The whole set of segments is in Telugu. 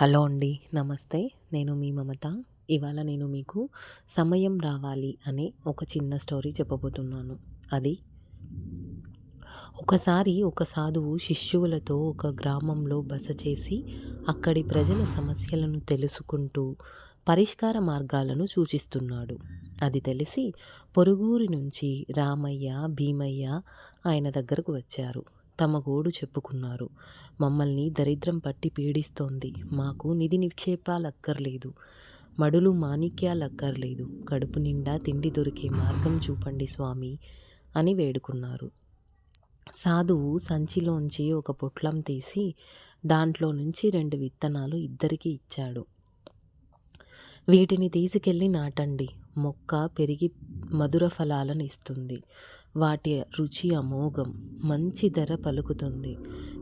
హలో అండి నమస్తే. నేను మీ మమత. ఇవాళ నేను మీకు సమయం రావాలి అనే ఒక చిన్న స్టోరీ చెప్పబోతున్నాను. అది ఒకసారి ఒక సాధువు శిష్యువులతో ఒక గ్రామంలో బస చేసి అక్కడి ప్రజల సమస్యలను తెలుసుకుంటూ పరిష్కార మార్గాలను సూచిస్తున్నాడు. అది తెలిసి పొరుగురి నుంచి రామయ్య భీమయ్య ఆయన దగ్గరకు వచ్చారు. తమ గోడు చెప్పుకున్నారు. మమ్మల్ని దరిద్రం పట్టి పీడిస్తోంది. మాకు నిధి నిక్షేపాలక్కర్లేదు. మడులు మాణిక్యాలక్కర్లేదు. కడుపు నిండా తిండి దొరికే మార్గం చూపండి స్వామి అని వేడుకున్నారు. సాధువు సంచిలోంచి ఒక పొట్లం తీసి దాంట్లో నుంచి రెండు విత్తనాలు ఇద్దరికి ఇచ్చాడు. వీటిని తీసుకెళ్ళి నాటండి. మొక్క పెరిగి మధుర ఫలాలను ఇస్తుంది. వాటి రుచి అమోఘం మంచి ధర పలుకుతుంది.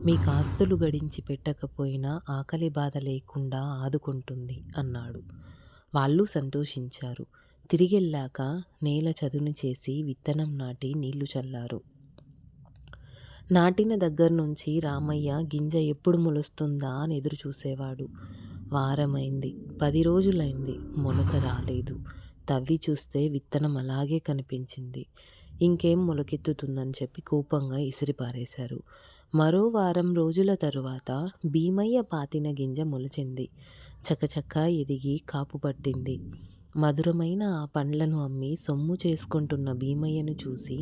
మీ కాస్తులు గడించి పెట్టకపోయినా ఆకలి బాధ లేకుండా ఆదుకుంటుంది అన్నాడు. వాళ్ళు సంతోషించారు. తిరిగెళ్ళాక నేల చదును చేసి విత్తనం నాటి నీళ్ళు చల్లారు. నాటిన దగ్గర నుంచి రామయ్య గింజ ఎప్పుడు మొలుస్తుందా అని ఎదురు చూసేవాడు వారమైంది. పది రోజులైంది. మొలక రాలేదు. తవ్వి చూస్తే విత్తనం అలాగే కనిపించింది. ఇంకేం మొలకెత్తుతుందని చెప్పి కోపంగా ఇసిరిపారేశారు మరో వారం రోజుల తరువాత భీమయ్య పాతిన గింజ మొలిచింది. చకచక్క ఎదిగి కాపు పట్టింది. మధురమైన ఆ పండ్లను అమ్మి సొమ్ము చేసుకుంటున్న భీమయ్యను చూసి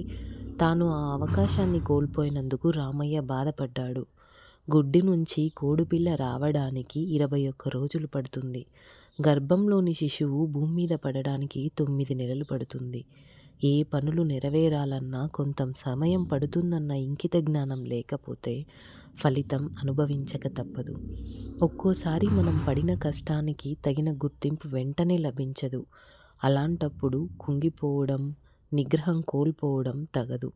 తాను ఆ అవకాశాన్ని కోల్పోయినందుకు రామయ్య బాధపడ్డాడు. గుడ్డి నుంచి కోడిపిల్ల రావడానికి ఇరవై ఒక్క రోజులు పడుతుంది. గర్భంలోని శిశువు భూమి మీద పడడానికి తొమ్మిది నెలలు పడుతుంది. ఏ పనులు నెరవేరాలన్నా కొంత సమయం పడుతుందన్న ఇంకిత జ్ఞానం లేకపోతే ఫలితం అనుభవించక తప్పదు. ఒక్కోసారి మనం పడిన కష్టానికి తగిన గుర్తింపు వెంటనే లభించదు. అలాంటప్పుడు కుంగిపోవడం నిగ్రహం కోల్పోవడం తగదు.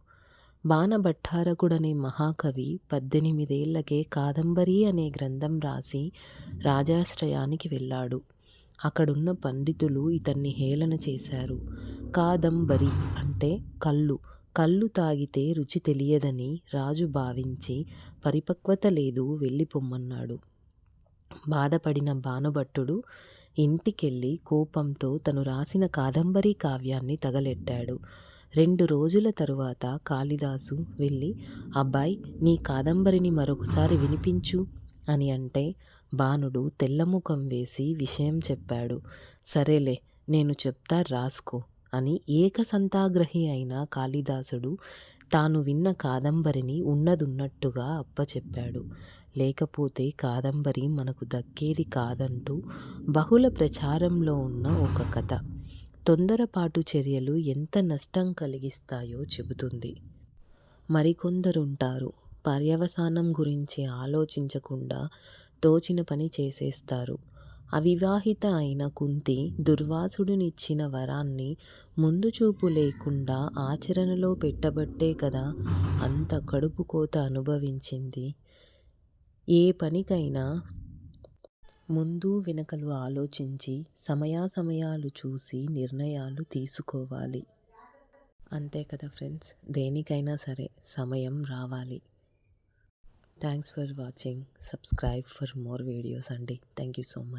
బాణభట్టారకుడనే మహాకవి పద్దెనిమిదేళ్ళకే కాదంబరి అనే గ్రంథం రాసి రాజాశ్రయానికి వెళ్ళాడు. అక్కడున్న పండితులు ఇతన్ని హేళన చేశారు. కాదంబరి అంటే కళ్ళు. కళ్ళు తాగితే రుచి తెలియదని రాజు భావించి పరిపక్వత లేదు వెళ్ళిపొమ్మన్నాడు. బాధపడిన భానుభట్టుడు ఇంటికెళ్ళి కోపంతో తను రాసిన కాదంబరి కావ్యాన్ని తగలెట్టాడు. రెండు రోజుల తరువాత కాళిదాసు వెళ్ళి అబ్బాయి నీ కాదంబరిని మరొకసారి వినిపించు. అని అంటే బాణుడు తెల్లముఖం వేసి విషయం చెప్పాడు. సరేలే నేను చెప్తా రాసుకో అని ఏకసంతాగ్రహి అయిన కాళిదాసుడు తాను విన్న కాదంబరిని ఉన్నదున్నట్టుగా అప్పచెప్పాడు. లేకపోతే కాదంబరి మనకు దక్కేది కాదంటూ బహుళ ప్రచారంలో ఉన్న ఒక కథ. తొందరపాటు చర్యలు ఎంత నష్టం కలిగిస్తాయో చెబుతుంది. మరికొందరుంటారు. పర్యవసానం గురించి ఆలోచించకుండా తోచిన పని చేసేస్తారు. అవివాహిత అయిన కుంతి దుర్వాసుడినిచ్చిన వరాన్ని ముందు చూపు లేకుండా ఆచరణలో పెట్టబట్టే కదా అంత కడుపు కోత అనుభవించింది. ఏ పనికైనా ముందు వెనకలు ఆలోచించి సమయాసమయాలు చూసి నిర్ణయాలు తీసుకోవాలి. అంతే కదా ఫ్రెండ్స్ దేనికైనా సరే సమయం రావాలి. thanks for watching subscribe for more videos అండి థ్యాంక్ యూ సో మచ్